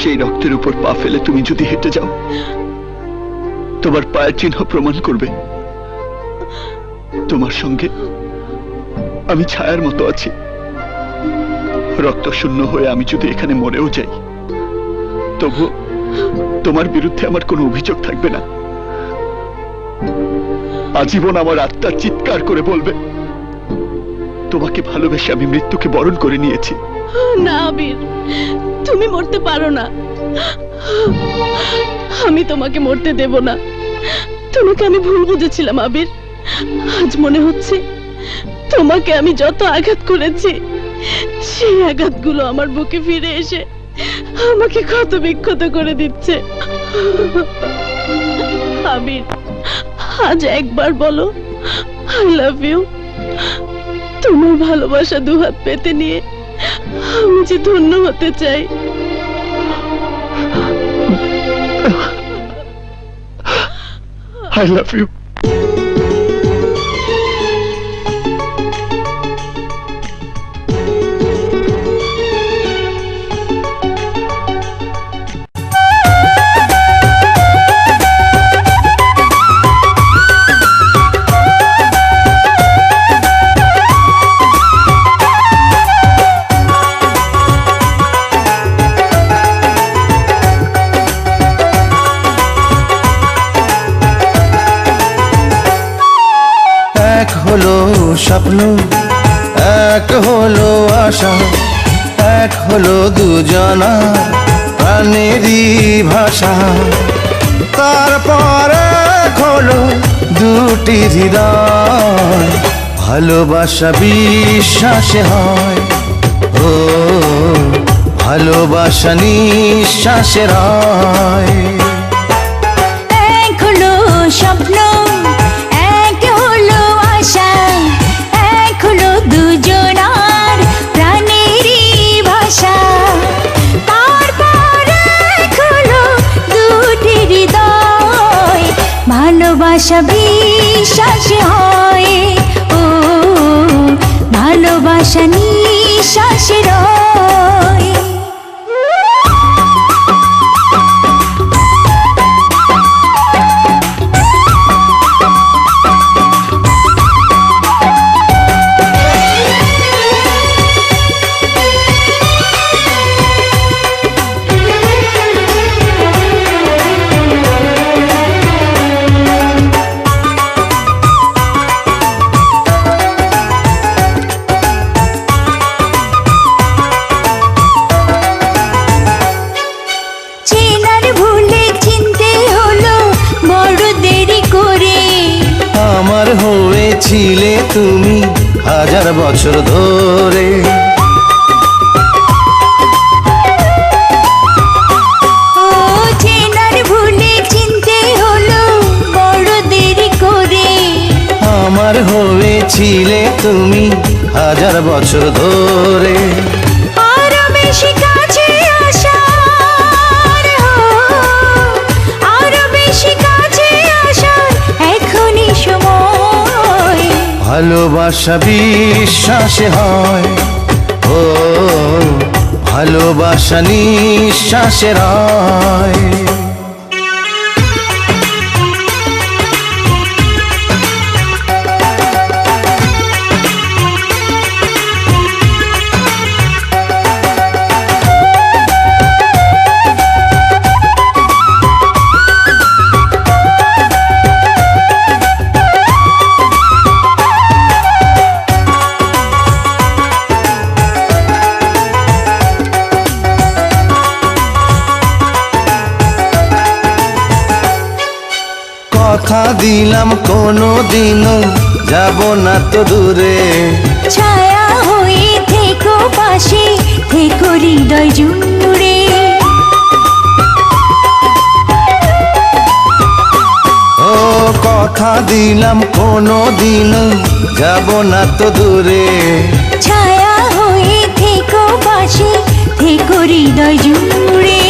সেই রক্তের উপর পা ফেলে তুমি যদি হেঁটে যাও, তোমার পায়ের চিহ্ন প্রমাণ করবে। তোমার সঙ্গে আমি ছায়ার মতো আছি। রক্ত শূন্য হয়ে আমি যদি এখানে মরেও যাই তবু তোমার বিরুদ্ধে আমার কোনো অভিযোগ থাকবে না। আজীবন আমার আত্মার চিৎকার করে বলবে, তোমাকে ভালোবেসে আমি মৃত্যুকে বরণ করে নিয়েছি। না আবির তুমি মরতে পারো না। আমি তোমাকে মরতে দেব না। তোমাকে আমি ভুল বুঝেছিলাম, আবির। আজ মনে হচ্ছে তোমাকে আমি যত আঘাত করেছি, সেই আঘাতগুলো আমার বুকে ফিরে এসে আমাকে ক্ষত বিক্ষত করে দিচ্ছে। আবির, আজ একবার বলো আই লাভ ইউ তোমার ভালোবাসা দুহাত পেতে নিয়ে আমি যে ধন্য হতে চাই। আই লাভ ইউ হলো স্বপ্ন, এক হলো আশা, এক হলো দুজনা প্রাণেরই ভাষা। তারপর হলো দুটি হৃদয়, ভালোবাসা বিশ্বাসে হয়। ও, ভালোবাসা নিঃশ্বাসের হয় ভালোবাসা বিশ্বাসে হয়। আমার হয়েছিলে তুমি হাজার বছর ধরে। আমার হয়েছিলে তুমি হাজার বছর ধরে। আরও বেশি ভালোবাসা বিশ্বাসে হয়। ও ভালোবাসা নিঃশ্বাসের হয় কথা দিলাম কোনো দিনও যাব না তো দূরে। ছায়া হয়ে থেকো পাশে থেকো হৃদয় জুড়ে। ও কথা দিলাম কোনো দিনও যাব না তো দূরে। ছায়া হয়ে থেকো পাশে থেকো হৃদয় জুড়ে।